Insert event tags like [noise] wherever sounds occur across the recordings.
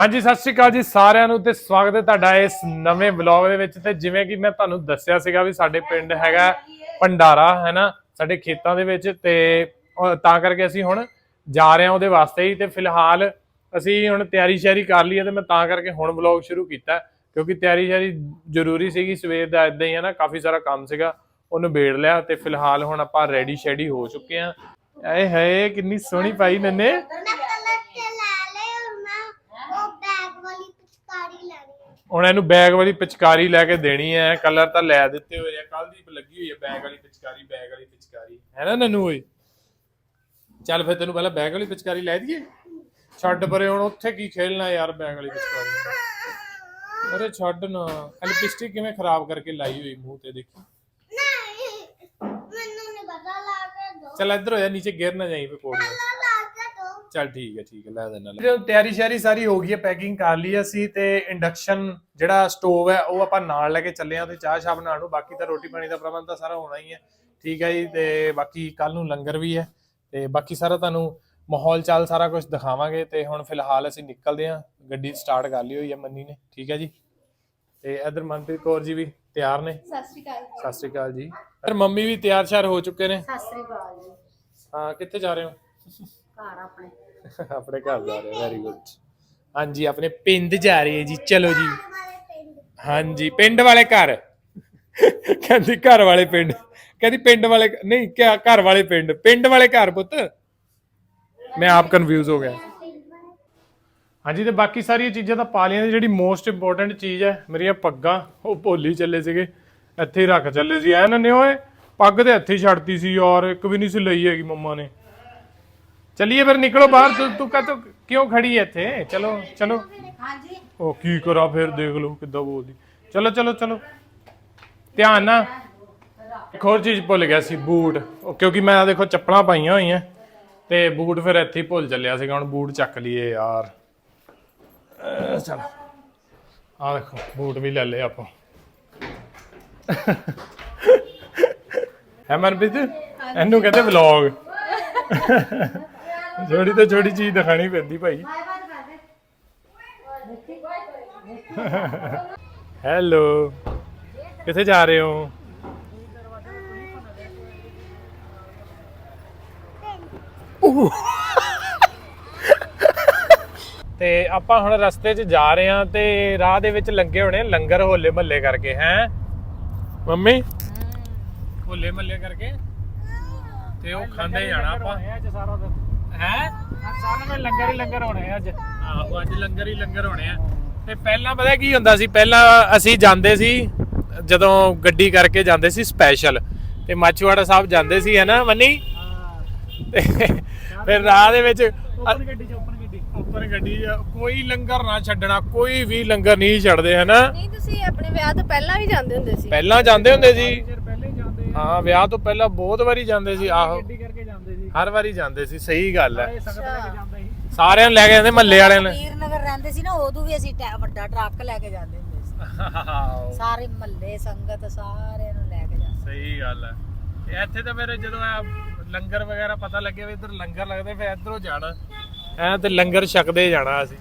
ਹਾਂਜੀ, ਸਤਿ ਸ਼੍ਰੀ ਅਕਾਲ ਜੀ ਸਾਰਿਆਂ ਨੂੰ ਤੇ ਸਵਾਗਤ ਹੈ ਤੁਹਾਡਾ ਇਸ ਨਵੇਂ ਵਲੌਗ ਦੇ ਵਿੱਚ ਤੇ ਜਿਵੇਂ ਕਿ ਮੈਂ ਤੁਹਾਨੂੰ ਦੱਸਿਆ ਸੀਗਾ ਵੀ ਸਾਡੇ ਪਿੰਡ ਹੈਗਾ ਭੰਡਾਰਾ ਹੈ ਨਾ ਸਾਡੇ ਖੇਤਾਂ ਦੇ ਵਿੱਚ ਤੇ ਤਾਂ ਕਰਕੇ ਅਸੀਂ ਹੁਣ ਜਾ ਰਹੇ ਹਾਂ ਉਹਦੇ ਵਾਸਤੇ ਹੀ ਤੇ ਫਿਲਹਾਲ ਅਸੀਂ ਹੁਣ ਤਿਆਰੀ ਸ਼ਿਆਰੀ ਕਰ ਲਈ ਹੈ ਤੇ ਮੈਂ ਤਾਂ ਕਰਕੇ ਹੁਣ ਵਲੌਗ ਸ਼ੁਰੂ ਕੀਤਾ ਕਿਉਂਕਿ ਤਿਆਰੀ ਸ਼ਿਆਰੀ ਜ਼ਰੂਰੀ ਸੀਗੀ, ਸਵੇਰ ਦਾ ਇਦਾਂ ਹੀ ਹੈ ਨਾ, ਕਾਫੀ ਸਾਰਾ ਕੰਮ ਸੀਗਾ, ਉਹਨੂੰ ਬੇੜ ਲਿਆ ਤੇ ਫਿਲਹਾਲ ਹੁਣ ਆਪਾਂ ਰੈਡੀ ਸ਼ੈਡੀ ਹੋ ਚੁੱਕੇ ਆ ਐ ਹੈ ਕਿੰਨੀ ਸੋਹਣੀ ਪਾਈ ਨੰਨੇ ਮੈਂ ਕਲਰ ਤੇ ਲੈ ਲੈ ਔਰ ਮੈਂ ਉਹ ਬੈਗ ਵਾਲੀ ਪਿਚਕਾਰੀ ਲੈਣੀ ਹੈ ਹੁਣ ਇਹਨੂੰ ਬੈਗ ਵਾਲੀ ਪਿਚਕਾਰੀ ਲੈ ਕੇ ਦੇਣੀ ਹੈ ਕਲਰ ਤਾਂ ਲੈ ਦਿੱਤੇ ਹੋਏ ਆ ਕੱਲ ਦੀ ਲੱਗੀ ਹੋਈ ਹੈ ਬੈਗ ਵਾਲੀ ਪਿਚਕਾਰੀ ਬੈਗ ਵਾਲੀ ਪਿਚਕਾਰੀ। ਹੈ ਨਾ ਨਨੂ ਓਏ? ਚੱਲ ਫਿਰ ਤੈਨੂੰ ਪਹਿਲਾਂ ਬੈਗ ਵਾਲੀ ਪਿਚਕਾਰੀ ਲੈ ਦਈਏ? ਛੱਡ ਪਰੇ ਹੁਣ ਉੱਥੇ ਕੀ ਖੇਲਣਾ ਯਾਰ ਬੈਗ ਵਾਲੀ ਪਿਚਕਾਰੀ ਅਰੇ ਛੱਡ ਨਾ। ਲਿਪਸਟਿਕ ਕਿਵੇਂ ਖਰਾਬ ਕਰਕੇ ਲਾਈ ਹੋਈ ਮੂੰਹ ਤੇ ਦੇਖੀ? ਨਹੀਂ ਮੈਨੂੰ ਨਹੀਂ ਪਤਾ ਲਾ ਕੇ ਦੋ। ਚੱਲ ਇੱਧਰ ਹੋ ਜਾ ਨੀਚੇ ਗਿਰ ਨਾ ਜਾਈਂ ਫੇ ਪੌੜੀ ਚੱਲ ਠੀਕ ਹੈ ਠੀਕ ਹੈ ਲੈ ਦੇਣਾ ਜਦੋਂ ਤਿਆਰੀ ਸ਼ਿਆਰੀ ਸਾਰੀ ਹੋ ਗਈ ਹੈ ਪੈਕਿੰਗ ਕਰ ਲਈ ਅਸੀਂ ਤੇ ਇੰਡਕਸ਼ਨ ਜਿਹੜਾ ਸਟੋਵ ਹੈ ਉਹ ਆਪਾਂ ਨਾਲ ਲੈ ਕੇ ਚੱਲੇ ਆ ਤੇ ਚਾਹ ਸ਼ਾਹ ਬਣਾਉਣ ਨੂੰ ਬਾਕੀ ਤਾਂ ਰੋਟੀ ਪਾਣੀ ਦਾ ਪ੍ਰਬੰਧ ਤਾਂ ਸਾਰਾ ਹੋਣਾ ਹੀ ਹੈ। ਠੀਕ ਹੈ ਜੀ ਤੇ ਬਾਕੀ ਕੱਲ ਨੂੰ ਲੰਗਰ ਵੀ ਹੈ ਤੇ ਬਾਕੀ ਸਾਰਾ ਤੁਹਾਨੂੰ ਮਾਹੌਲ ਚਾਲ ਸਾਰਾ ਕੁਝ ਦਿਖਾਵਾਂਗੇ ਤੇ ਹੁਣ ਫਿਲਹਾਲ ਅਸੀਂ ਨਿਕਲਦੇ ਹਾਂ ਗੱਡੀ ਸਟਾਰਟ ਕਰ ਲਈ ਹੋਈ ਹੈ ਮੰਨੀ ਨੇ ਠੀਕ ਹੈ ਜੀ। ਤੇ ਇਧਰ ਮਨਪ੍ਰੀਤ ਕੌਰ ਜੀ ਵੀ ਤਿਆਰ ਨੇ। ਸਤਿ ਸ਼੍ਰੀ ਅਕਾਲ ਸਤਿ ਸ਼੍ਰੀ ਅਕਾਲ ਜੀ। ਇਧਰ ਮੰਮੀ ਵੀ ਤਿਆਰ ਸ਼ਿਆਰ ਹੋ ਚੁੱਕੇ ਨੇ। ਸਤਿ ਸ਼੍ਰੀ ਅਕਾਲ ਜੀ। ਹਾਂ ਕਿੱਥੇ ਜਾ ਰਹੇ ਹੋ? ਘਰ ਆਪਣੇ। [laughs] ਆਪਣੇ ਘਰ ਜਾ ਰਹੇ ਵੈਰੀ ਗੁੱਡ ਹਾਂਜੀ ਆਪਣੇ ਪਿੰਡ ਜਾ ਰਹੇ ਜੀ ਚਲੋ ਜੀ। ਹਾਂਜੀ ਪਿੰਡ ਵਾਲੇ ਘਰ। [laughs] ਕਹਿੰਦੀ ਘਰ ਵਾਲੇ ਪਿੰਡ। ਕਹਿੰਦੀ ਪਿੰਡ ਵਾਲੇ ਨਹੀਂ ਕਿਆ ਘਰ ਵਾਲੇ ਪਿੰਡ। ਪਿੰਡ ਵਾਲੇ ਘਰ ਪੁੱਤ। ਮੈਂ ਆਪ ਕਨਫਿਊਜ਼ ਹੋ ਗਿਆ। ਹਾਂਜੀ ਤੇ ਬਾਕੀ ਸਾਰੀਆਂ ਚੀਜ਼ਾਂ ਤਾਂ ਪਾ ਲਈਆਂ ਜਿਹੜੀ ਮੋਸਟ ਇੰਪੋਰਟੈਂਟ ਚੀਜ਼ ਹੈ ਮੇਰੀਆਂ ਪੱਗਾਂ ਉਹ ਭੋਲੀ ਚੱਲੇ ਸੀਗੇ। ਇੱਥੇ ਰੱਖ ਚੱਲੇ ਸੀ। ਐ ਨੰਨੇ ਓਏ ਪੱਗ ਤੇ ਇੱਥੇ ਛੱਡਤੀ ਸੀ ਯਾਰ ਇੱਕ ਵੀ ਨਹੀਂ ਸੀ ਲਈ ਹੈਗੀ ਮੰਮਾ ਨੇ। ਚਲਿਏ ਫਿਰ ਨਿਕਲੋ ਬਾਹਰ। ਤੂੰ ਤੂੰ ਕਾ ਕਿਉਂ ਖੜੀ ਹੈ ਇੱਥੇ? ਚਲੋ ਚਲੋ। ਹਾਂਜੀ। ਉਹ ਕੀ ਕਰਾਂ ਫਿਰ ਦੇਖ ਲਓ ਕਿੱਦਾਂ ਬੋਲਦੀ। ਚਲੋ ਚਲੋ ਚਲੋ। ਧਿਆਨ ਨਾਲ। ਇੱਕ ਹੋਰ ਚੀਜ਼ ਭੁੱਲ ਗਿਆ ਸੀ ਬੂਟ। ਉਹ ਕਿਉਂਕਿ ਮੈਂ ਦੇਖੋ ਚੱਪਲਾਂ ਪਾਈਆਂ ਹੋਈਆਂ ਤੇ ਬੂਟ ਫਿਰ ਇੱਥੇ ਹੀ ਭੁੱਲ ਚੱਲਿਆ ਸੀਗਾ। ਹੁਣ ਬੂਟ ਚੱਕ ਲਈਏ ਯਾਰ। ਅਹ ਚਲ। ਆ ਦੇਖੋ ਬੂਟ ਵੀ ਲੈ ਲਏ ਆਪਾਂ। ਹੈ ਮਨਪ੍ਰੀਤ? ਇਹਨੂੰ ਕਹਿੰਦੇ ਵਲੌਗ ਜੋੜੀ ਤੇ ਜੋੜੀ ਚੀਜ਼ ਦਿਖਾਣੀ ਪੈਂਦੀ ਭਾਈ। ਹੈਲੋ ਕਿੱਥੇ ਜਾ ਰਹੇ ਹੋ? ਤੇ ਆਪਾਂ ਹੁਣ ਰਸਤੇ 'ਚ ਜਾ ਰਹੇ ਹਾਂ ਤੇ ਰਾਹ ਦੇ ਵਿੱਚ ਲੰਗੇ ਹੋਣੇ ਲੰਗਰ ਹੋਲੇ ਮਹੱਲੇ ਕਰਕੇ ਹੈ? ਮੰਮੀ? ਹੋਲੇ ਮਹੱਲੇ ਕਰਕੇ? ਤੇ ਉਹ ਖਾਂਦੇ ਜਾਣਾ ਆਪਾਂ। ਹੈ? ਅੱਜ ਸਾਰਾ ਦਿਨ ਲੰਗਰ ਹੀ ਲੰਗਰ ਹੋਣੇ ਆ ਅੱਜ। ਆਹੋ ਅੱਜ ਲੰਗਰ ਹੀ ਲੰਗਰ ਹੋਣੇ ਆ। ਤੇ ਪਹਿਲਾਂ ਪਤਾ ਕੀ ਹੁੰਦਾ ਸੀ? ਪਹਿਲਾਂ ਅਸੀਂ ਜਾਂਦੇ ਸੀ ਜਦੋਂ ਗੱਡੀ ਕਰਕੇ ਜਾਂਦੇ ਸੀ ਸਪੈਸ਼ਲ ਤੇ ਮਾਚੂਵਾੜਾ ਸਾਹਿਬ ਜਾਂਦੇ ਸੀ ਹਨਾ ਮੰਨੀ? ਤੇ ਫਿਰ ਰਾਹ ਦੇ ਵਿੱਚ ਓਪਨ ਗੱਡੀ ਚ ਓਪਨ ਗੱਡੀ। ਉੱਪਰ ਗੱਡੀ 'ਚ ਕੋਈ ਲੰਗਰ ਨਾ ਛੱਡਣਾ ਕੋਈ ਵੀ ਲੰਗਰ ਨਹੀਂ ਛੱਡਦੇ ਹਨਾ ਨਹੀਂ ਤੁਸੀਂ ਆਪਣੇ ਵਿਆਹ ਤੋਂ ਪਹਿਲਾਂ ਵੀ ਜਾਂਦੇ ਹੁੰਦੇ ਸੀ। ਪਹਿਲਾਂ ਜਾਂਦੇ ਹੁੰਦੇ ਸੀ। ਚਿਰ ਪਹਿਲੇ ਹੀ ਵਿਆਹ ਤੋਂ ਪਹਿਲਾਂ ਬਹੁਤ ਵਾਰੀ ਜਾਂਦੇ ਸੀ ਆਹੋ। ਹਰ ਵਾਰੀ ਜਾਂਦੇ ਸੀ ਸਹੀ ਗੱਲ ਹੈ। ਇਹ ਸੰਗਤ ਲੈ ਕੇ ਜਾਂਦੇ ਸੀ। ਸਾਰਿਆਂ ਨੂੰ ਲੈ ਕੇ ਜਾਂਦੇ ਮਹੱਲੇ ਵਾਲਿਆਂ ਨੇ। ਵੀਰ ਨਗਰ ਰਹਿੰਦੇ ਸੀ ਨਾ ਉਦੋਂ ਵੀ ਅਸੀਂ ਟੈ- ਵੱਡਾ ਟਰੱਕ ਲੈ ਕੇ ਜਾਂਦੇ ਹੁੰਦੇ ਸੀ। ਸਾਰੇ ਮਹੱਲੇ ਸੰਗਤ ਸਾਰਿਆਂ ਨੂੰ ਲੈ ਕੇ ਜਾਂਦੇ ਸਹੀ ਗੱਲ ਹੈ। ਤੇ ਇੱਥੇ ਤਾਂ ਫਿਰ ਜਦੋਂ ਆ ਲੰਗਰ ਵਗੈਰਾ ਪਤਾ ਲੱਗੇ ਵੀ ਇੱਧਰ ਲੰਗਰ ਲੱਗਦੇ ਫਿਰ ਇੱਧਰੋਂ ਜਾਣਾ। ਐ ਤੇ ਲੰਗਰ ਛਕਦੇ ਜਾਣਾ ਅਸੀਂ।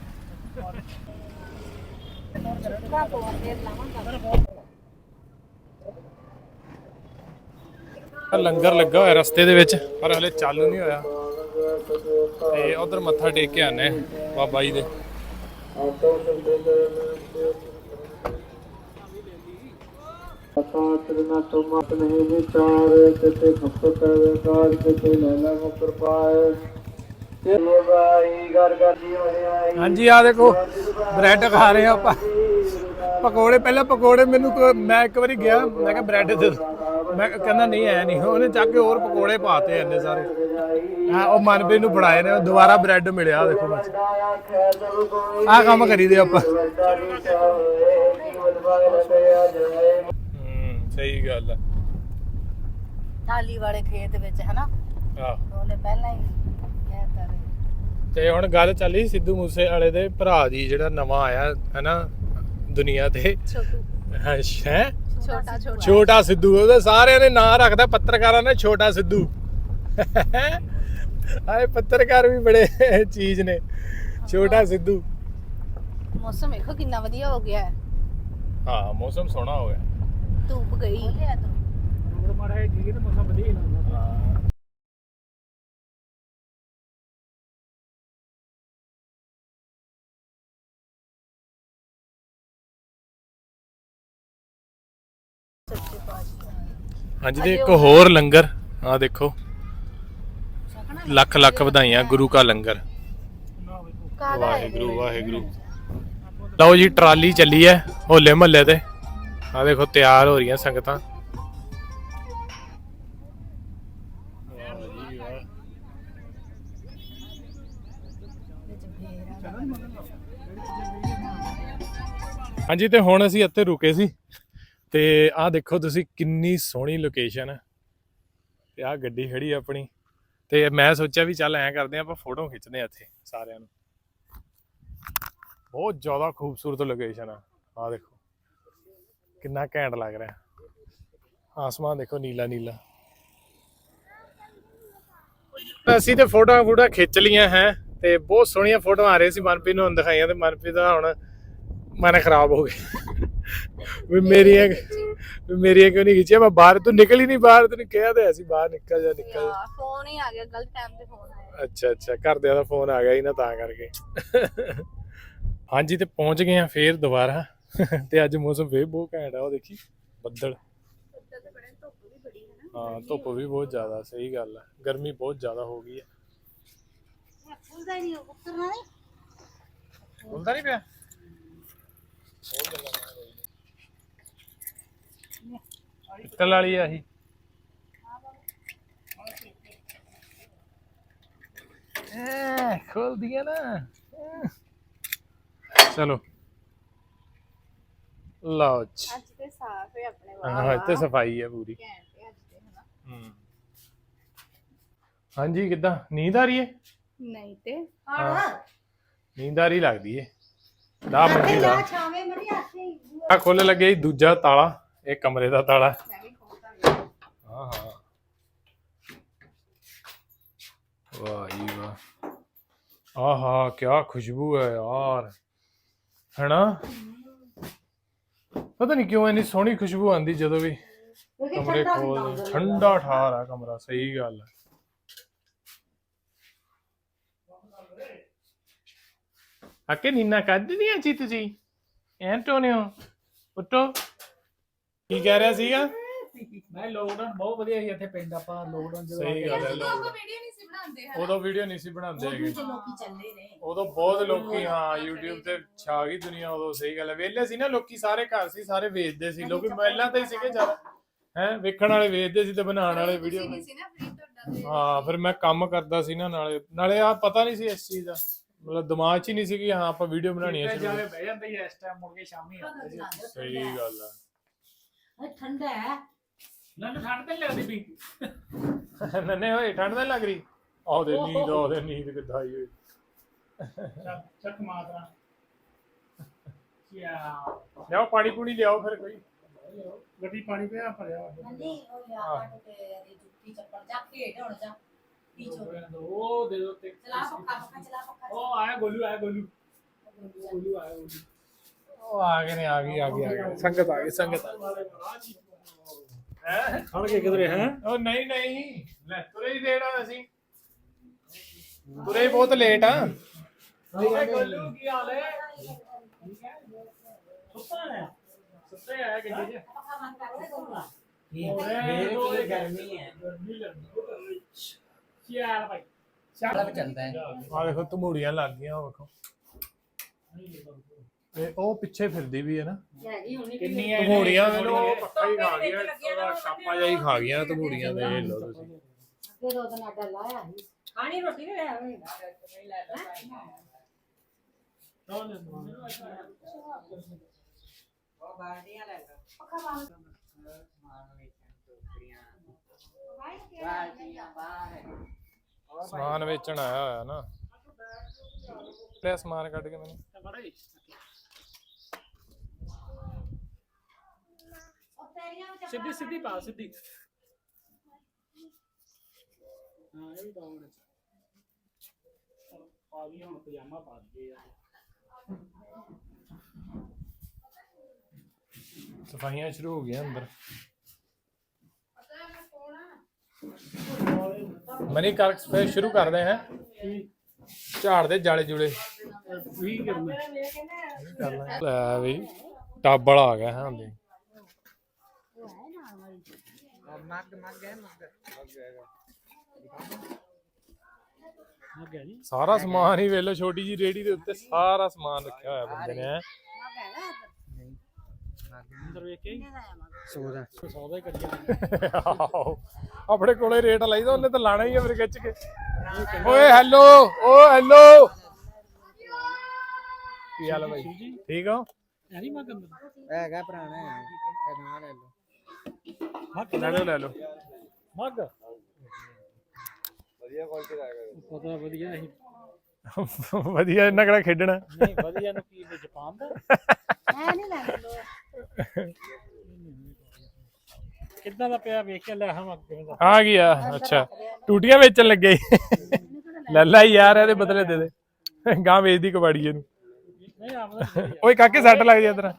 ਲੰਗਰ ਲੱਗਾ ਹੋਇਆ ਰਸਤੇ ਦੇ ਵਿੱਚ ਪਰ ਹਲੇ ਚਾਲੂ ਨਹੀਂ ਹੋਇਆ। ਤੇ ਉਧਰ ਮੱਥਾ ਟੇਕ ਕੇ ਆਨੇ ਬਾਬਾ ਜੀ ਦੇ। ਸਾਤਨਾ ਤੁਮ ਆਪਣੇ ਵਿਚਾਰ ਕਿਤੇ ਖਪਤ ਕਾਰ ਕਿਤੇ ਲੈਣਾ ਮੁਕਰ ਪਾਏ। ਤੇ ਲੋਗਾਈ ਗਰ ਗਰ ਜੀ ਹੋਇਆ ਹਾਂਜੀ ਆ ਦੇਖੋ ਬ੍ਰੈਡ ਖਾ ਰਹੇ ਆਪਾਂ। ਪਕੌੜੇ ਪਹਿਲਾਂ ਪਕੌੜੇ ਮੈਨੂੰ ਕੋਈ- ਮੈਂ ਇੱਕ ਵਾਰੀ ਗਿਆ ਮੈਂ ਕਿਹਾ ਬ੍ਰੈਡ ਦੇ ਦਿਓ। ਮੈਂ ਕਿਹਾ- ਕਹਿੰਦਾ ਨਹੀਂ ਐ ਨਹੀਂ। ਉਹਨੇ ਚੱਕ ਕੇ ਹੋਰ ਪਕੌੜੇ ਪਾਤੇ ਇੰਨੇ ਸਾਰੇ। ਹਾਂ ਉਹ ਮਨਪ੍ਰੀਤ ਨੂੰ ਫੜਾਏ ਨੇ ਦੁਬਾਰਾ ਬ੍ਰੈਡ ਮਿਲਿਆ ਦੇਖੋ ਬਸ ਆਹ ਕੰਮ ਕਰੀਦੇ ਆਪਾਂ। ਹੂੰ ਸਹੀ ਗੱਲ ਆ। ਟਾਲੀ ਵਾਲੇ ਖੇਤ ਵਿੱਚ ਹਨਾ? ਆਹ। ਉਹਨੇ ਪਹਿਲਾਂ ਹੀ ਕਹਿਤਾ ਤੇ ਹੁਣ ਗੱਲ ਚੱਲੀ ਸਿੱਧੂ ਮੂਸੇ ਵਾਲੇ ਦੇ ਭਰਾ ਦੀ ਜਿਹੜਾ ਨਵਾਂ ਆਇਆ ਹੈ ਨਾ ਦੁਨੀਆ ਤੇ। ਛੋਟੂ। ਹੈ ਛੋਟਾ ਛੋਟਾ ਛੋਟਾ ਸਿੱਧੂ ਉਹਦੇ ਸਾਰਿਆਂ ਨੇ ਨਾਂ ਰੱਖਦਾ ਪੱਤਰਕਾਰਾਂ ਨੇ ਛੋਟਾ ਸਿੱਧੂ। ਆਏ ਪੱਤਰਕਾਰ ਵੀ ਬੜੇ ਚੀਜ਼ ਨੇ। ਛੋਟਾ ਸਿੱਧੂ। ਮੌਸਮ ਵੇਖੋ ਕਿੰਨਾ ਵਧੀਆ ਹੋ ਗਿਆ ਹੈ। ਹਾਂ ਮੌਸਮ ਸੋਹਣਾ ਹੋ ਗਿਆ। ਧੂਪ ਗਈ। ਮਾੜਾ ਹੈ ਜੀ ਤੇ ਮੌਸਮ ਵਧੀਆ ਹੀ ਲੱਗਦਾ। ਹਾਂਜੀ ਤੇ ਇੱਕ ਹੋਰ ਲੰਗਰ ਆ ਦੇਖੋ। ਲੱਖ ਲੱਖ ਵਧਾਈਆਂ, ਗੁਰੂ ਕਾ ਲੰਗਰ। ਵਾਹਿਗੁਰੂ ਵਾਹਿਗੁਰੂ। ਲਓ ਜੀ, ਟਰਾਲੀ ਚੱਲੀ ਹੈ ਹੋਲੇ ਮਹੱਲੇ ਤੇ। ਆ ਦੇਖੋ, ਤਿਆਰ ਹੋ ਰਹੀਆਂ ਸੰਗਤਾਂ। ਹਾਂਜੀ ਤੇ ਹੁਣ ਅਸੀਂ ਇੱਥੇ ਰੁਕੇ ਸੀ। ਤੇ ਆਹ ਦੇਖੋ ਤੁਸੀਂ ਕਿੰਨੀ ਸੋਹਣੀ ਲੋਕੇਸ਼ਨ ਹੈ ਤੇ ਆਹ ਗੱਡੀ ਖੜੀ ਆਪਣੀ। ਤੇ ਮੈਂ ਸੋਚਿਆ ਵੀ ਚੱਲ ਐਂ ਕਰਦੇ ਆ, ਆਪਾਂ ਫੋਟੋ ਖਿੱਚਦੇ ਆ ਇੱਥੇ ਸਾਰਿਆਂ ਨੂੰ। ਬਹੁਤ ਜ਼ਿਆਦਾ ਖੂਬਸੂਰਤ ਲੋਕੇਸ਼ਨ ਆ। ਆਹ ਦੇਖੋ, ਕਿੰਨਾ ਘੈਂਟ ਲੱਗ ਰਿਹਾ। ਆਸਮਾਨ ਦੇਖੋ ਨੀਲਾ ਨੀਲਾ। ਅਸੀਂ ਤੇ ਫੋਟੋਆਂ ਫੋਟੋਆਂ ਖਿੱਚ ਲੀਆਂ ਹੈ, ਤੇ ਬਹੁਤ ਸੋਹਣੀਆਂ ਫੋਟੋਆਂ ਆ ਰਹੀਆਂ ਸੀ। ਮਨਪ੍ਰੀਤ ਨੂੰ ਹੁਣ ਦਿਖਾਈਆਂ ਤੇ ਮਨਪ੍ਰੀਤ ਦਾ ਹੁਣ ਮਨ ਖਰਾਬ ਹੋ ਗਿਆ। ਵੀ ਮੇਰੀਆਂ ਵੀ ਮੇਰੀਆਂ ਕਿਉਂ ਨਹੀਂ ਖਿੱਚੀਆਂ ਮੈਂ ਬਾਹਰ ਤੂੰ ਨਿਕਲ ਹੀ ਨਹੀਂ ਬਾਹਰ ਤੈਨੂੰ ਕਿਹਾ ਤੇ ਅਸੀਂ ਬਾਹਰ ਨਿਕਲ ਜਾ ਨਿਕਲ ਜਾ। ਫੋਨ ਹੀ ਆ ਗਿਆ ਗਲਤ ਟਾਈਮ ਤੇ ਫੋਨ ਆਇਆ। ਅੱਛਾ ਅੱਛਾ ਘਰਦਿਆਂ ਦਾ ਫੋਨ ਆ ਗਿਆ ਨਾ ਤਾਂ ਕਰਕੇ। ਹਾਂਜੀ ਤੇ ਪਹੁੰਚ ਗਏ ਆ ਫੇਰ ਦੁਬਾਰਾ। ਤੇ ਅੱਜ ਮੌਸਮ ਫੇਰ ਬਹੁਤ ਘੈਂਟ ਆ ਉਹ ਦੇਖੀ ਬੱਦਲ। ਹਾਂ ਧੁੱਪ ਵੀ ਬਹੁਤ ਜ਼ਿਆਦਾ ਸਹੀ ਗੱਲ ਆ। ਗਰਮੀ ਬਹੁਤ ਜ਼ਿਆਦਾ ਹੋ ਗਈ ਆ। ਫੁੱਲਦਾ ਨਹੀਂ ਉੱਤਰਨਾ ਨਹੀਂ ਬੋਲਦਾ ਨਹੀਂ ਪਿਆ? ਪਿੱਤਲ ਵਾਲੀ ਆ ਹੀ ਐ ਖੋਲ ਦਿਆ ਨਾ। ਚਲੋ। ਲਓ ਜੀ। ਅੱਜ ਤੇ ਸਾਫ਼ ਹੈ ਆਪਣੇ ਹਾਂ ਇੱਥੇ ਸਫ਼ਾਈ ਹੈ ਪੂਰੀ। ਹੈ ਹੂੰ। ਹਾਂਜੀ ਕਿੱਦਾਂ? ਨੀਂਦ ਆ ਰਹੀ ਹੈ ਨਹੀਂ ਤੇ। ਨੀਂਦ ਆ ਰਹੀ ਲੱਗਦੀ ਹੈ ਦਾ ਮੰਗੀ ਦਾ ਛਾਵੇਂ ਮਰੀ ਆਸੇ ਆ ਖੋਲ ਲੱਗੇ ਦੂਜਾ ਤਾਲਾ। ਇਹ ਕਮਰੇ ਦਾ ਤਾਲਾ। ਹਾਂ ਹਾਂ। ਵਾਹ ਜੀ ਵਾਹ। ਆਹਾ ਕੀ ਖੁਸ਼ਬੂ ਹੈ ਯਾਰ। ਹੈਨਾ? ਪਤਾ ਨਹੀਂ ਕਿਉਂ ਇੰਨੀ ਸੋਹਣੀ ਖੁਸ਼ਬੂ ਆਂਦੀ ਜਦੋਂ ਵੀ ਕਮਰੇ ਖੋਲ ਠੰਡਾ ਠਾਰ ਆ ਕਮਰਾ, ਸਹੀ ਗੱਲ ਹੈ। ਅਕੇ ਨੀਨਾ ਕੱਢ ਨਹੀਂ ਆਜੀ ਤੁਸੀਂ ਐਂਟੋਨੀਓ ਉੱਟੋ ਕੀ ਕਹਿ ਰਿਹਾ ਸੀਗਾ? ਮੈਂ ਲੋਕਡਾਊਨ ਬਹੁਤ ਵਧੀਆ ਸੀ ਇੱਥੇ ਪਿੰਡ ਆਪਾਂ ਲੋਕਡਾਊਨ ਜਦੋਂ ਸਹੀ ਗੱਲ ਹੈ ਲੋਕ ਵੀਡੀਓ ਨਹੀਂ ਸੀ ਬਣਾਉਂਦੇ ਉਦੋਂ ਵੀਡੀਓ ਨਹੀਂ ਸੀ ਬਣਾਉਂਦੇ ਹੈਗੇ। ਲੋਕੀ ਚੱਲੇ ਨੇ ਉਦੋਂ ਬਹੁਤ ਲੋਕੀ ਹਾਂ YouTube ਤੇ ਛਾ ਗਈ ਦੁਨੀਆ ਉਦੋਂ ਸਹੀ ਗੱਲ ਹੈ। ਵੇਲੇ ਸੀ ਨਾ ਲੋਕੀ ਸਾਰੇ ਘਰ ਸੀ ਸਾਰੇ ਵੇਚਦੇ ਸੀ। ਲੋਕੀ ਮੋਬਾਈਲਾਂ ਤੇ ਹੀ ਸੀਗੇ ਜ਼ਿਆਦਾ। ਹੈ ਵੇਖਣ ਵਾਲੇ ਵੇਚਦੇ ਸੀ ਤੇ ਬਣਾਉਣ ਵਾਲੇ ਵੀਡੀਓ ਨਹੀਂ ਸੀ ਨਾ ਫ੍ਰੀ ਤੁਹਾਡਾ ਤੇ ਹਾਂ ਫਿਰ ਮੈਂ ਕੰਮ ਕਰਦਾ ਸੀ ਨਾ ਨਾਲੇ। ਨਾਲੇ ਆ ਪਤਾ ਨਹੀਂ ਸੀ ਇਸ ਚੀਜ਼ ਦਾ। ਮਤਲਬ ਦਿਮਾਗ 'ਚ ਹੀ ਨਹੀਂ ਸੀ ਕਿ ਹਾਂ ਆਪਾਂ ਵੀਡੀਓ ਬਣਾਉਣੀ ਹੈ ਇੱਥੇ ਜਾ ਕੇ ਬਹਿ ਜਾਂਦੇ ਸੀ ਇਸ ਟਾਈਮ ਮੁੜ ਕੇ ਸ਼ਾਮੀ ਆਉਂਦੇ ਸੀ। ਸਹੀ ਗੱਲ ਆ। ਇਹ ਠੰਡਾ ਹੈ ਤੇ ਨੀ ਲੱਗਦੀ ਵੀ। ਨੰਨੇ ਹੋਏ ਠੰਡ ਤਾਂ ਨੀ ਲੱਗ ਰਹੀ। ਆਉਦੇ ਨੀਂਦ ਆਉਦੇ ਨੀਂਦ ਕਿੱਦਾਂ ਆਈ ਹੋਈ ਚੱਕ ਚੱਕ ਮਾਤਰਾ। ਯਾ। ਲਿਆਓ ਪਾਣੀ ਪੂਣੀ ਲਿਆਓ ਫਿਰ ਕੋਈ। ਗੱਡੀ ਪਾਣੀ ਪਿਆ ਭਰਿਆ ਨਹੀਂ ਉਹ ਲਿਆ ਕੱਢ ਕੇ ਇਹਦੀ ਜੁੱਤੀ ਚੱਪਲ ਜਾ ਖੇਡ ਹੁਣ ਜਾ। ਪੀਛੋ ਉਹ ਦੇ ਦੋ ਤੇ ਚਲਾ ਪੱਖਾ ਪੱਖਾ ਚਲਾ ਪੱਖਾ ਉਹ ਆਇਆ ਗੋਲੂ ਆਇਆ ਗੋਲੂ। ਗੋਲੂ ਆਇਆ ਗੋਲੂ। ਉਹ ਆ ਗਏ ਨੇ ਆ ਗਈ ਆ ਗਈ ਆ ਗਈ ਸੰਗਤ ਆ ਗਈ ਸੰਗਤ ਆ ਗਈ ਹੈ ਖੜ ਕੇ ਕਿਧਰੇ ਹੈ ਉਹ ਨਹੀਂ ਨਹੀਂ ਲੈ ਤੁਰੇ ਹੀ ਦੇਣਾ ਅਸੀਂ ਤੁਰੇ ਹੀ ਬਹੁਤ ਲੇਟ ਆ ਓਏ ਗੋਲੂ ਕੀ ਹਾਲ ਹੈ ਠੀਕ ਹੈ ਸੁੱਤਾ ਹੈ ਸੁੱਤਾ ਹੀ ਆਇਆ ਗੱਡੀ 'ਚ ਪੱਖਾ ਬੰਦ ਕਰ ਦੇ ਕੋਲ ਮੇਰੇ ਕੋਲ ਗਰਮੀ ਹੈ ਗਰਮੀ ਲੱਗਦੀ ਚੱਲ ਭਾਈ ਚੱਲ ਚੱਲਦਾ ਹੈ ਆ ਦੇਖੋ ਤਮੂੜੀਆਂ ਲੱਗ ਗਈਆਂ ਉਹ ਵੇਖੋ ਤੇ ਉਹ ਪਿੱਛੇ ਫਿਰਦੀ ਵੀ ਹੈ ਨਾ। ਹੈਗੀ ਹੁਣੀ ਕਿੰਨੀ ਹੈ ਤਮੂੜੀਆਂ ਵੇਲੋ ਉਹ ਪੱਕਾ ਹੀ ਖਾ ਗਈਆਂ ਉਹਦਾ ਛਾਪਾ ਜਿਹਾ ਹੀ ਖਾ ਗਈਆਂ ਤਮੂੜੀਆਂ ਦੇ ਇਹ ਲੋ ਤੁਸੀਂ। ਅੱਗੇ ਦੋ ਦਿਨ ਅੱਡਾ ਲਾਇਆ ਸੀ। ਖਾਣੀ ਰੋਟੀ ਨਹੀਂ ਲਿਆ ਹੋਈ ਸਮਾਨ ਵੇਚਣ ਆਇਆ ਹੋਇਆ ਨਾ। ਲੈ ਸਮਾਨ ਕੱਢ ਕੇ ਮੈਨੂੰ। ਸਿੱਧੀ ਸਿੱਧੀ ਪਾ ਸਿੱਧੀ। ਹਾਂ ਇਹ ਵੀ ਪਾਉਣ ਆ ਗਈ ਹੁਣ ਪਜਾਮਾ ਪਾ ਦਈਏ ਯਾਰ। ਸਫਾਈਆਂ ਸ਼ੁਰੂ ਹੋ ਗਈਆਂ ਅੰਦਰ। ਮਨੀ ਕਰ ਫਿਰ ਸ਼ੁਰੂ ਕਰਦੇ ਹਾਂ। ਝਾੜ ਦੇ ਜਾਲੇ ਜੁਲੇ। ਵੀ ਕਰਨਾ ਲੈ ਵੀ ਟਾਬਲ ਆ ਗਿਆ ਹਾਂ ਦੇ ਆ ਸਾਰਾ ਸਮਾਨ ਹੀ ਵੇਲੋ ਛੋਟੀ ਜੀ ਰੇੜੀ ਦੇ ਉੱਤੇ ਸਾਰਾ ਸਮਾਨ ਰੱਖਿਆ ਹੋਇਆ ਬੰਦੇ ਨੇ ਹੈਂ। ਅੰਦਰ ਵੇਖ ਕੇ ਸੌਦਾ। ਸੌਦਾ ਹੀ ਕਰੀ ਆਹੋ। ਆਪਣੇ ਕੋਲੇ ਰੇਟ ਲਾਈਦਾ ਉਹਨੇ ਤਾਂ ਲਾਣਾ ਹੀ ਆ ਫਿਰ ਖਿੱਚ ਕੇ। ਓਏ ਹੈਲੋ ਓ ਹੈਲੋ। ਕੀ ਹਾਲ ਹੈ ਬਾਈ? ਠੀਕ ਹੋ? ਐ ਨਹੀਂ ਮੱਗ ਅੰਦਰ? ਹੈਗਾ ਪੁਰਾਣਾ ਹੈ ਇਹ ਨਵਾਂ ਲੈ ਲਓ। ਲੈ ਲਓ ਲੈ ਲਓ। ਮੱਗ। ਵਧੀਆ ਕੁਆਲਿਟੀ ਦਾ ਹੈਗਾ ਪਤਾ ਵਧੀਆ ਨਹੀਂ ਵਧੀਆ ਇਹਨਾਂ ਕਿਹੜਾ ਖੇਡਣਾ। ਨਹੀਂ ਵਧੀਆ ਨੂੰ ਕੀ ਜਪਾਨ ਦਾ? ਮੈਂ ਨਹੀਂ ਲੈਣੀ ਕਿੱਦਾਂ ਦਾ ਪਿਆ ਵੇਖ ਕੇ ਲੈ ਹਾਂ ਮੱਗ ਕਿਵੇਂ ਦਾ ਆ ਗਿਆ ਅੱਛਾ। ਟੂਟੀਆਂ ਵੇਚਣ ਲੱਗੇ। ਲੈ ਲੈ ਯਾਰ ਇਹਦੇ ਬਦਲੇ ਦੇ ਦੇ। ਗਾਂ ਵੇਚਦੀ ਕਬਾੜੀ ਇਹਨੂੰ। ਨਹੀਂ ਆਮਦਾ ਓਏ ਕਾਕੇ ਸੱਟ ਲੱਗ ਜਾ ਤੇਰਾ।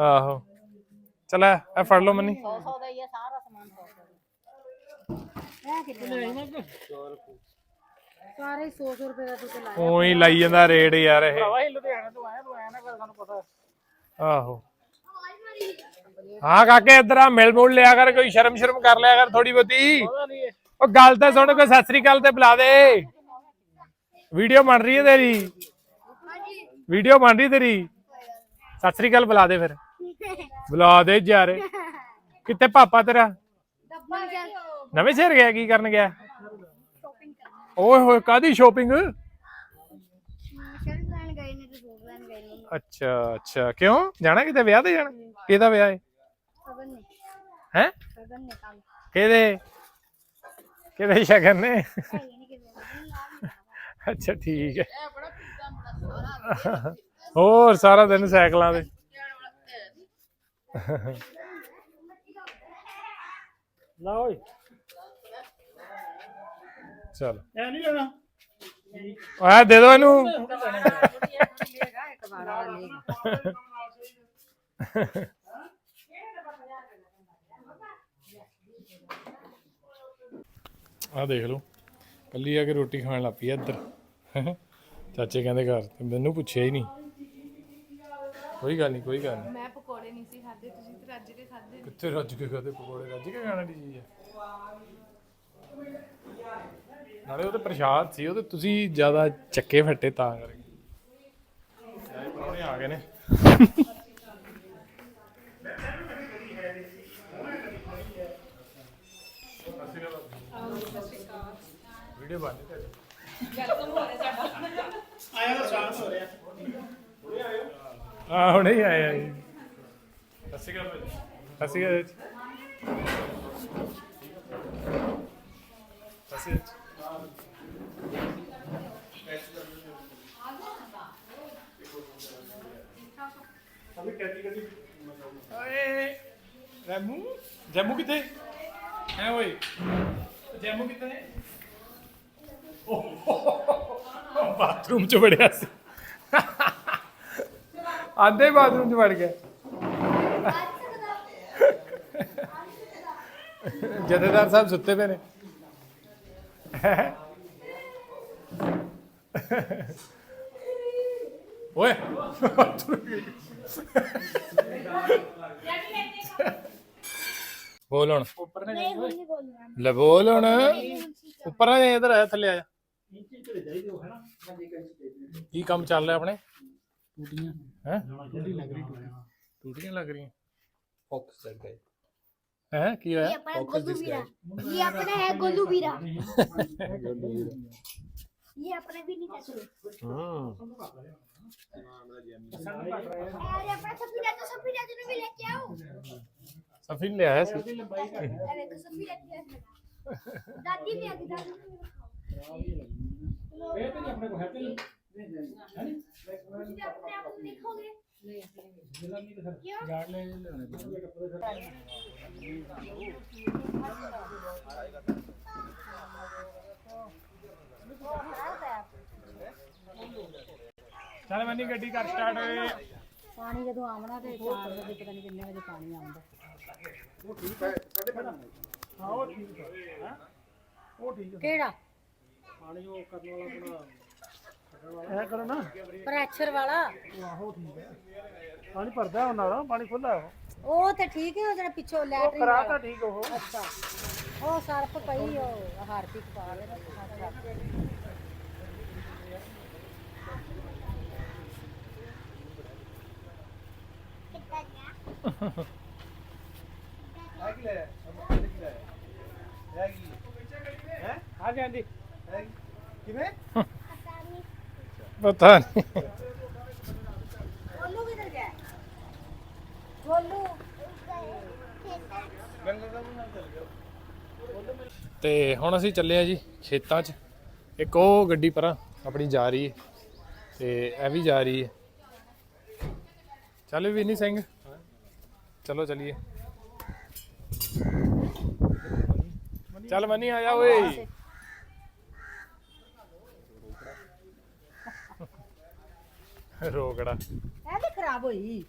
ਆਹੋ। ਚਲ ਇਹ ਫੜ ਲਓ ਮੰਨੀ। 100 100 ਦਾ ਹੀ ਆ ਸਾਰਾ ਸਮਾਨ 100 ਦਾ। ਇਹ ਕਿੰਨੇ ਮੱਗ ਸਾਰੇ 100 100 ਰੁਪਏ ਦਾ ਤੁਸੀਂ ਲਾਇਆ। ਉਹੀ ਲਾਈ ਜਾਂਦਾ ਰੇਟ ਯਾਰ ਇਹ। ਭਾਈ ਲੁਧਿਆਣਾ ਤੋਂ ਆਇਆ ਤੂੰ ਆਇਆ ਨਾ ਗੱਲ ਸਾਨੂੰ ਪਤਾ। ਆਹੋ। ਹਾਂ ਕਾਕੇ ਇੱਧਰ ਆ ਮਿਲ ਮੁਲ ਲਿਆ ਕਰ ਕੋਈ ਸ਼ਰਮ ਸ਼ਰਮ ਕਰ ਲਿਆ ਕਰ ਥੋੜੀ ਨਹੀਂ ਉਹ ਗੱਲ ਤਾਂ ਸੁਣ ਕੋਈ ਸਤਿ ਸ੍ਰੀ ਅਕਾਲ ਤੇ ਬੁਲਾ ਦੇ। ਵੀਡੀਓ ਬਣ ਰਹੀ ਹੈ ਤੇਰੀ। ਵੀਡੀਓ ਬਣ ਰਹੀ ਤੇਰੀ। ਸਤਿ ਸ੍ਰੀ ਅਕਾਲ ਬੁਲਾ ਦੇ ਫਿਰ। ਬੁਲਾ ਦੇ ਯਾਰ। ਕਿੱਥੇ ਪਾਪਾ ਤੇਰਾ? ਨਵੇਂ ਸ਼ਹਿਰ ਗਿਆ ਕੀ ਕਰਨ ਗਿਆ? ਓਏ ਹੋਏ ਕਾਦੀ ਸ਼ੋਪਿੰਗ ਅੱਛਾ ਅੱਛਾ। ਕਿਉਂ? ਜਾਣਾ ਕਿਤੇ ਵਿਆਹ ਤੇ ਜਾਣਾ? ਕਿਹਦਾ ਵਿਆਹ ਹੈ? ਹੈ ਕਿਹਦੇ? ਕਿਹਦੇ ਸ਼ਗਨ ਨੇ? ਅੱਛਾ ਠੀਕ ਹੈ ਹੋਰ ਸਾਰਾ ਦਿਨ ਸਾਈਕਲਾਂ ਤੇ। ਲਾ ਓਏ। ਚਲ। ਐ ਨਹੀਂ ਲੈਣਾ। ਆ ਦੇ ਦੋ ਇਹਨੂੰ। ਆ ਦੇਖ ਲਓ। ਕੱਲੀ ਆ ਕੇ ਰੋਟੀ ਖਾਣ ਲੱਗ ਪਈ ਆ ਇੱਧਰ। ਚਾਚੇ ਕਹਿੰਦੇ ਘਰ। ਤੇ ਮੈਨੂੰ ਪੁੱਛਿਆ ਹੀ ਨਹੀਂ। ਕੋਈ ਗੱਲ ਨਹੀਂ ਕੋਈ ਗੱਲ ਨਹੀਂ। ਮੈਂ ਪਕੌੜੇ ਨਹੀਂ ਸੀ ਖਾਦੇ ਤੁਸੀਂ ਤੇ ਰੱਜ ਕੇ ਖਾਦੇ ਕਿੱਥੇ ਰੱਜ ਕੇ ਖਾਦੇ ਪਕੌੜੇ? ਰੱਜ ਕੇ ਖਾਣ ਦੀ ਚੀਜ਼ ਹੈ। ਨਾਲੇ ਉਹ ਤੇ ਪ੍ਰਸ਼ਾਦ ਸੀ ਉਹ ਤੇ ਤੁਸੀਂ ਜ਼ਿਆਦਾ ਚੱਕੇ ਫੱਟੇ ਤਾਂ ਕਰਕੇ। ਆ ਗਏ ਨੇ। ਵੀਡੀਓ ਬਣ ਰਹੀ ਹੈ ਆਇਆ ਤਾਂ ਸ਼ਾਮ ਹੋ ਰਿਹਾ। ਆ ਹੁਣੇ ਹੀ ਆਇਆ ਜੀ। ਸਤਿ ਸ਼੍ਰੀ ਅਕਾਲ ਭਾਜੀ ਸਤਿ ਸ਼੍ਰੀ ਅਕਾਲ ਜੀ। ਸਤਿ ਸ਼੍ਰੀ ਅਕਾਲ ਓਏ ਰੈਮੂ? ਜੈਮੂ ਕਿੱਥੇ? ਹੈ ਓਏ। ਜੈਮੂ ਕਿੱਥੇ ਹੈ ਉਹ ਬਾਥਰੂਮ ਚ ਵੜਿਆ ਸੀ। ਆਂਦੇ ਬਾਥਰੂਮ ਚ ਵੜ ਗਿਆ। ਜਥੇਦਾਰ ਸਾਹਿਬ ਸੁੱਤੇ ਪਏ ਨੇ। ਓਏ। ਬੋਲ ਹੁਣ। ਉੱਪਰ ਨੇ ਨਹੀਂ ਨਹੀਂ ਬੋਲਣਾ ਲੈ ਬੋਲ ਹੁਣ। ਉੱਪਰ ਆ ਇਧਰ ਆ ਥੱਲੇ ਆ ਜਾ। ਕੀ ਕੰਮ ਚੱਲ ਰਿਹਾ ਆਪਣੇ? ਟੂਟੀਆਂ ਹੈ? ਟੂਟੀ ਲੱਗ ਰਹੀ ਟੂਟੀ ਟੂਟੀਆਂ ਲੱਗ ਰਹੀਆਂ ਫੋਕਸ ਲੱਗ ਗਿਆ ਹੈ ਕੀ ਹੋਇਆ ਇਹ ਆਪਣਾ गोलू वीरा ये अपना है गोलू वीरा [laughs] ये अपने भी नहीं चाचू ਹੂੰ अरे अपना सफी राजू सफी राजू ने भी लेके आओ ਸਫੀ ਨੇ ਲਿਆਇਆ ਸੀ अरे देखो सफी राजू है दादी भी आ गई दादी ने भी रखा ਇਹ ਤਾਂ ਨਹੀਂ ਆਪਣੇ ਕੋਲ ਹੈ ਤੇ ਨਹੀਂ मुझे अपने आप को देखोगे ਗਾੜ ਲੈ ਲੈਣੇ ਚੱਲ ਮੰਨੀ ਗੱਡੀ ਕਰ ਸਟਾਰਟ ਓਏ ਪਾਣੀ ਜਦੋਂ ਆਉਣਾ ਤੇ 4 ਵਜੇ ਪਤਾ ਨਹੀਂ ਕਿੰਨੇ ਵਜੇ ਪਾਣੀ ਆਉਂਦਾ ਹਾਂ ਉਹ ਠੀਕ ਹੈ ਹੈਂ? ਉਹ ਠੀਕ ਕਿਹੜਾ ਪਾਣੀ ਉਹ ਕਰਨ ਵਾਲਾ ਆਪਣਾ ਇਹ ਕਰੋ ਨਾ। ਪ੍ਰੈਸ਼ਰ ਵਾਲਾ। ਆਹੋ ਠੀਕ ਹੈ। ਪਾਣੀ ਭਰਦਾ ਉਹਨਾਂ ਦਾ ਪਾਣੀ ਖੁੱਲਾ ਉਹ। ਤੇ ਠੀਕ ਹੈ ਉਹ ਜਿਹੜਾ ਪਿੱਛੋਂ ਲੈਟਰਿੰਗ ਕਰਾ ਤਾਂ ਠੀਕ ਉਹ। ਅੱਛਾ। ਉਹ ਸਰਫ ਪਈ ਉਹ ਹਾਰਪਿਕ ਪਾ ਲੈਣਾ ਅੱਛਾ ਹਾਂਜੀ ਹਾਂਜੀ ਕਿਵੇਂ? [laughs] ਪਤਾ ਨਹੀਂ ਤੇ ਹੁਣ ਅਸੀਂ ਚੱਲੇ ਆ ਜੀ ਖੇਤਾਂ 'ਚ। ਇੱਕ ਉਹ ਗੱਡੀ ਪਰਾਂ ਆਪਣੀ ਜਾ ਰਹੀ ਹੈ। ਤੇ ਇਹ ਵੀ ਜਾ ਰਹੀ ਹੈ। ਚੱਲ ਵੀ ਨਹੀਂ ਸਿੰਘ। ਚਲੋ ਚਲੀਏ। ਚੱਲ ਮਨੀ ਆ ਜਾ ਓਏ। ਰੋਕੜਾ। ਇਹ ਵੀ ਖਰਾਬ ਹੋਈ।